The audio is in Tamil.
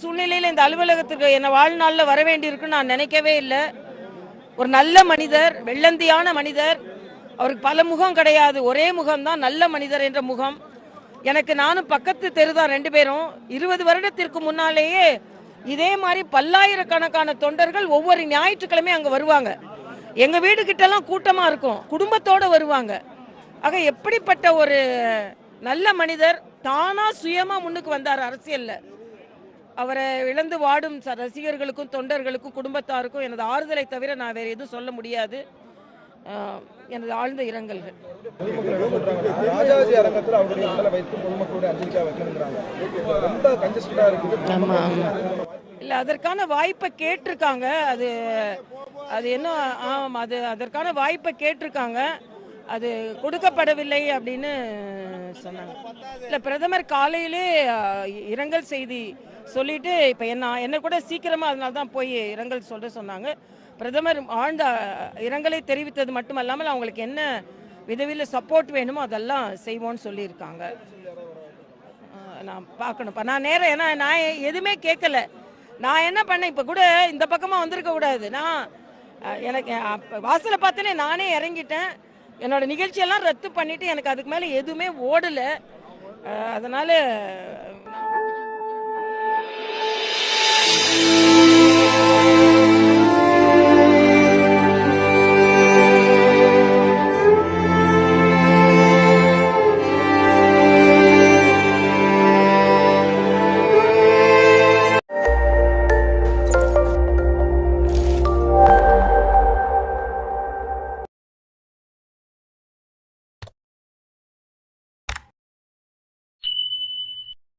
சூழ்நிலையில் இந்த அலுவலகத்துக்கு என்ன வாழ்நாளில் வர வேண்டியிருக்குன்னு நான் நினைக்கவே இல்லை. ஒரு நல்ல மனிதர் வெள்ளந்தியான மனிதர். அவருக்கு பல முகம் கிடையாது. ஒரே முகம்தான் நல்ல மனிதர் என்ற முகம். எனக்கு நானும் பக்கத்து தெருதான் ரெண்டு பேரும். இருபது வருடத்திற்கு முன்னாலேயே இதே மாதிரி பல்லாயிரக்கணக்கான தொண்டர்கள் ஒவ்வொரு ஞாயிற்றுக்கிழமை அங்கே வருவாங்க. எங்கள் வீடு கிட்டலாம் கூட்டமாக இருக்கும். குடும்பத்தோடு வருவாங்க. ஆக எப்படிப்பட்ட ஒரு நல்ல மனிதர் தானா சுயமா முன்னுக்கு வந்தார் அரசியல்ல. அவரை இழந்து வாடும் ச- ரசிகர்களுக்கும் தொண்டர்களுக்கும் குடும்பத்தாருக்கும் எனது ஆறுதலை தவிர நான் வேற எதுவும் சொல்ல முடியாது. எனது ஆழ்ந்த இரங்கல்கள். இல்ல அதற்கான வாய்ப்பை கேட்டிருக்காங்க. அது அது என்ன ஆமாம் அது அதற்கான வாய்ப்பை கேட்டிருக்காங்க. அது கொடுக்கப்படவில்லை அப்படின்னு சொன்னாங்க. இல்ல பிரதமர் காலையிலே இரங்கல் செய்தி சொல்லிட்டு இப்ப என்ன என்ன கூட சீக்கிரமா அதனால தான் போய் இரங்கல் சொல்ல சொன்னாங்க. பிரதமர் ஆழ்ந்த இரங்கலை தெரிவித்தது மட்டுமல்லாமல் அவங்களுக்கு என்ன விதவியில் சப்போர்ட் வேணுமோ அதெல்லாம் செய்வோம்னு சொல்லியிருக்காங்க. நான் பார்க்கணும்ப்பா நான் நேரம் ஏன்னா நான் எதுவுமே கேட்கல. நான் என்ன பண்ணேன்? இப்போ கூட இந்த பக்கமாக வந்திருக்க கூடாது. நான் எனக்கு வாசலை பார்த்தனே நானே இறங்கிட்டேன். என்னோட நிகழ்ச்சியெல்லாம் ரத்து பண்ணிவிட்டு எனக்கு அதுக்கு மேலே எதுவுமே ஓடலை. அதனால்